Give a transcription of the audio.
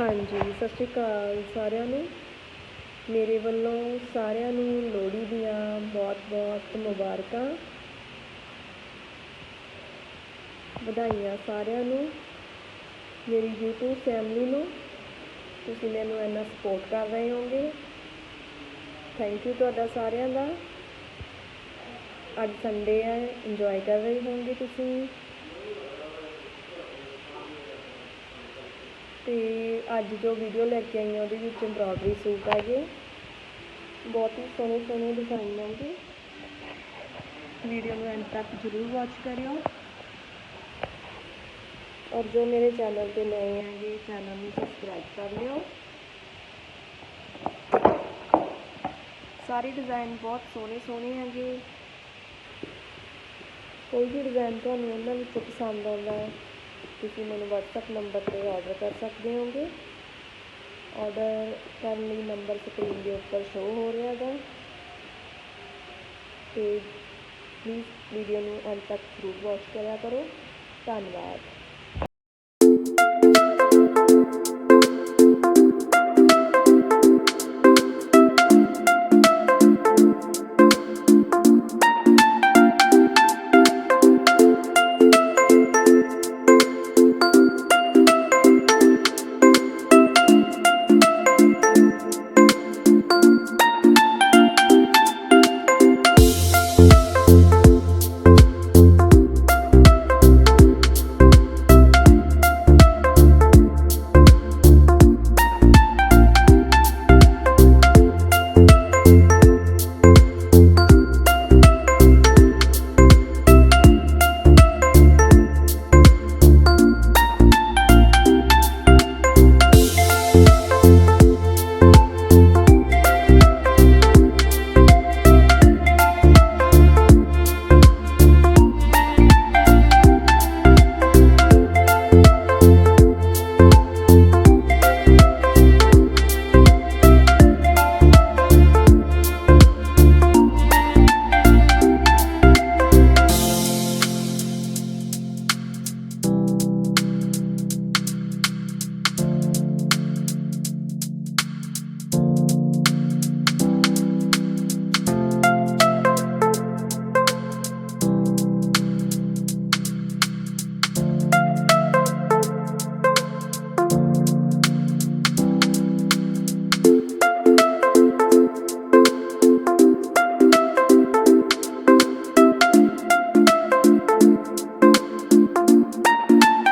ਹਾਂਜੀ, ਸਤਿ ਸ਼੍ਰੀ ਅਕਾਲ ਸਾਰਿਆਂ ਨੂੰ। ਮੇਰੇ ਵੱਲੋਂ ਸਾਰਿਆਂ ਨੂੰ ਲੋਹੜੀ ਦੀਆਂ ਬਹੁਤ-ਬਹੁਤ ਮੁਬਾਰਕਾਂ। ਵਧਾਈਆਂ ਸਾਰਿਆਂ ਨੂੰ, ਮੇਰੀ YouTube ਫੈਮਿਲੀ ਨੂੰ। ਤੁਸੀਂ ਮੈਨੂੰ ਇੰਨਾ ਸਪੋਰਟ ਕਰ ਰਹੇ ਹੋਗੇ ਥੈਂਕ ਯੂ ਤੁਹਾਡਾ ਸਾਰਿਆਂ ਦਾ। ਅੱਜ ਸੰਡੇ ਹੈ ਇੰਜੋਏ ਕਰ ਰਹੇ ਹੋਗੇ ਤੁਸੀਂ। ਅਤੇ ਅੱਜ ਜੋ ਵੀਡੀਓ ਲੈ ਕੇ ਆਈ ਹਾਂ, ਉਹਦੇ ਵਿੱਚ ਐਮਬ੍ਰੋਇਡਰੀ ਸੂਟ ਹੈਗੇ ਬਹੁਤ ਹੀ ਸੋਹਣੇ ਸੋਹਣੇ ਡਿਜ਼ਾਈਨ ਹੈਗੇ ਵੀਡੀਓ ਨੂੰ ਐਂਡ ਤੱਕ ਜ਼ਰੂਰ ਵਾਚ ਕਰਿਓ। ਔਰ ਜੋ ਮੇਰੇ ਚੈਨਲ ਤੇ ਨਏ ਹੈਗੇ ਚੈਨਲ ਨੂੰ ਸਬਸਕ੍ਰਾਈਬ ਕਰ ਲਿਓ। ਸਾਰੇ ਡਿਜ਼ਾਈਨ ਬਹੁਤ ਸੋਹਣੇ ਸੋਹਣੇ ਹੈਗੇ। ਕੋਈ ਵੀ ਡਿਜ਼ਾਈਨ ਤੁਹਾਨੂੰ ਉਹਨਾਂ ਵਿੱਚੋਂ ਪਸੰਦ ਆਉਂਦਾ ਹੈ ਤੁਸੀਂ ਮੈਨੂੰ ਵਟਸਐਪ ਨੰਬਰ ਤੇ ਔਡਰ ਕਰ ਸਕਦੇ ਹੋਗੇ। ਔਡਰ ਕਰਨ ਲਈ ਨੰਬਰ ਸਕਰੀਨ ਦੇ ਉੱਪਰ ਸ਼ੋ ਹੋ ਰਿਹਾ ਹੈਗਾ। ਅਤੇ ਪਲੀਜ਼ ਵੀਡੀਓ ਨੂੰ ਅੰਤ ਤੱਕ ਜ਼ਰੂਰ ਵਾਚ ਕਰਿਆ ਕਰੋ। ਧੰਨਵਾਦ।